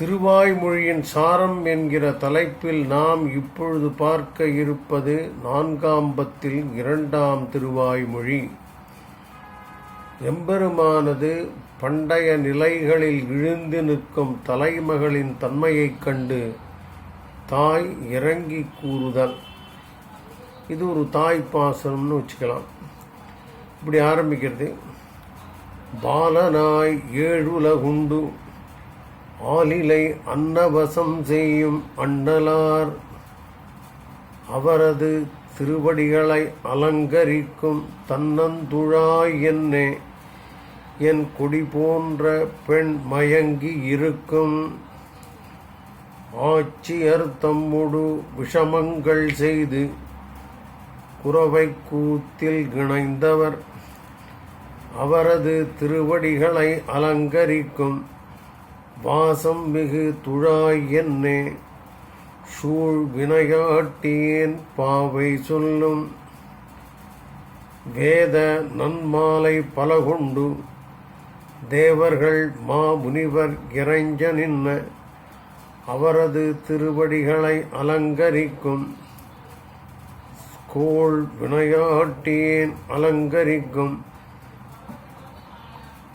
திருவாய்மொழியின் சாரம் என்கிற தலைப்பில் நாம் இப்பொழுது பார்க்க இருப்பது நான்காம்பத்தில் இரண்டாம் திருவாய்மொழி. எம்பெருமானது பண்டைய நிலைகளில் இழுந்து நிற்கும் தலைமகளின் தன்மையைக் கண்டு தாய் இறங்கி கூறுதல். இது ஒரு தாய் பாசனம்னு வச்சுக்கலாம். இப்படி ஆரம்பிக்கிறது. பாலனாய் ஏழுலகுண்டு ஆலிலை அன்னவசம் செய்யும் அண்ணலார். அவரது திருவடிகளை அலங்கரிக்கும் தன்னந்துழாய் என்னே. என் குடி போன்ற பெண் மயங்கி இருக்கும். ஆட்சியர் தம்முடு விஷமங்கள் செய்து குறவை கூத்தில் இணைந்தவர். அவரது திருவடிகளை அலங்கரிக்கும் வாசம் மிகு துழாய் என்னே. சூழ் வினையாட்டியேன் பாவை சொல்லும். வேத நன்மாலை பல கொண்டு தேவர்கள் மாமுனிவர் இறைஞ்ச நின்ன. அவரது திருவடிகளை அலங்கரிக்கும். கோள் வினையாட்டியேன் அலங்கரிக்கும்.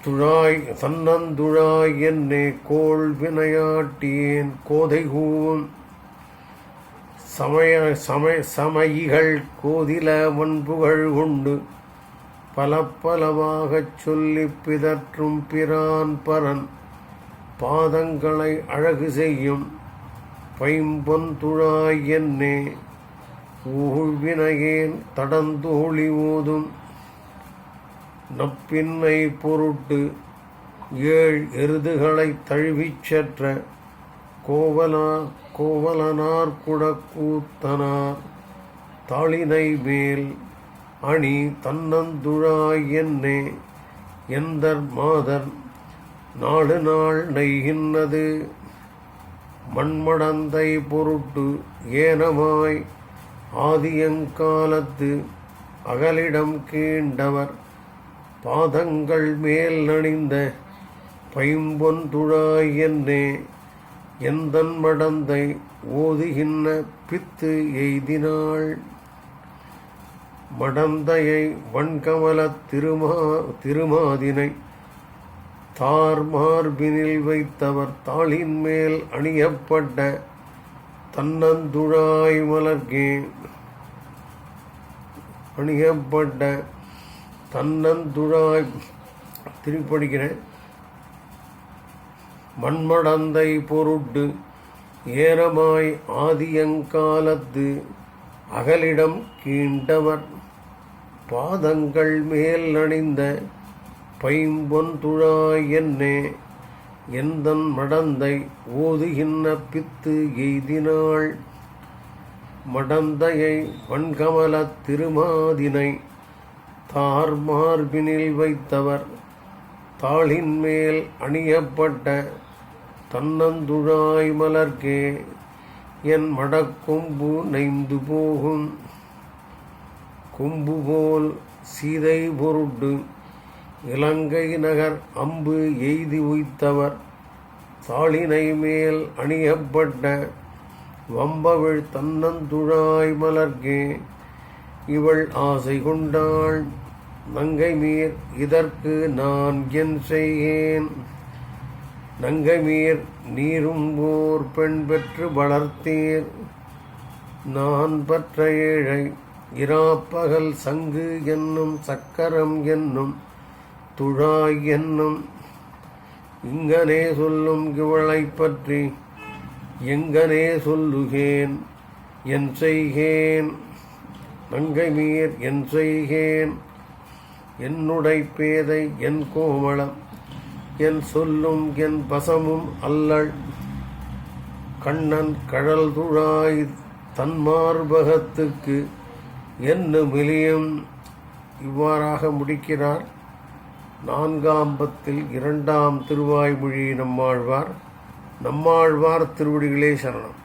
துழாய் சன்னந்துழாய் என்னே கோள் வினையாட்டியேன் கோதை கூவும். சமய சமய சமயிகள் கோதில வன்புகள் உண்டு. பல பலவாகச் சொல்லி பிதற்றும் பிரான் பரன் பாதங்களை அழகு செய்யும். பைம்பொன் துழாய் என்னே ஊழ்வினையேன் தடந்தோழி ஊதும் நப்பின்னை பொருட்டு ஏழ் எருதுகளைத் தழுவிச் சென்ற கோவலா கோவலனார் குடக்கூத்தனார் தாளினை மேல் அணி தன்னந்துழாய் என்னே எந்தர் மாதர் நாடு நாள் நெய்கின்றது. மண்மடந்தை பொருட்டு ஏனமாய் ஆதியங்காலத்து அகலிடம் கீண்டவர் பாதங்கள் மேல் அணிந்த பைம்பொன்துழாய் என்னே எந்தன் மடந்தை ஓதுகின்ற பித்து எய்தினாள். மடந்தையை வன்கமல திருமா திருமாதினை தார் மார்பினில் வைத்தவர் தாளின் மேல் அணியப்பட்ட தன்னந்துழாய் மலர்கே அணியப்பட்ட தன்னந்துழாய் திருப்படிக்கிறேன் மண்மடந்தை பொருட்டு ஏரமாய் ஆதியங்காலத்து அகலிடம் கீண்டவர். பாதங்கள் மேல் அணிந்த பைம்பொன்துழாய் என்னே எந்தன் மடந்தை ஓதுகின்ற பித்து எய்தினாள். மடந்தையை வன்கமலத் திருமாதினை தார் மார்பினில் வைத்தவர் தாளின் மேல் அணியப்பட்ட தன்னந்துழாய் மலர்க்கே என் மடக்கொம்பு நைந்து போகும். கொம்பு போல் சீதை பொருட்டு இலங்கை நகர் அம்பு எய்தி உய்த்தவர் தாளினை மேல் அணியப்பட்ட வம்பவிழ் தன்னந்துழாய் மலர்கே இவள் ஆசை கொண்டாள். நங்கை மீர் இதற்கு நான் என் செய்கேன் நங்கை மீர் நீரும் ஓர் பெண் பெற்று வளர்த்தீர். நான் பற்ற ஏழை இராப்பகல் சங்கு என்னும் சக்கரம் என்னும் துழாய் என்னும். இங்கனே சொல்லும் இவளை பற்றி எங்கனே சொல்லுகேன் என் செய்கேன். நங்கை மீர் என் செய்கேன். என்னுடை பேதை என் கோமளம் என் சொல்லும் என் பசமும் அல்லள் கண்ணன் கழல் துழாய் தன்மார்பகத்துக்கு என்ன மிலியும் இவ்வாறாக முடிக்கிறார். நான்காம்பத்தில் இரண்டாம் திருவாய்மொழி நம்மாழ்வார். நம்மாழ்வார் திருவடிகளே சரணம்.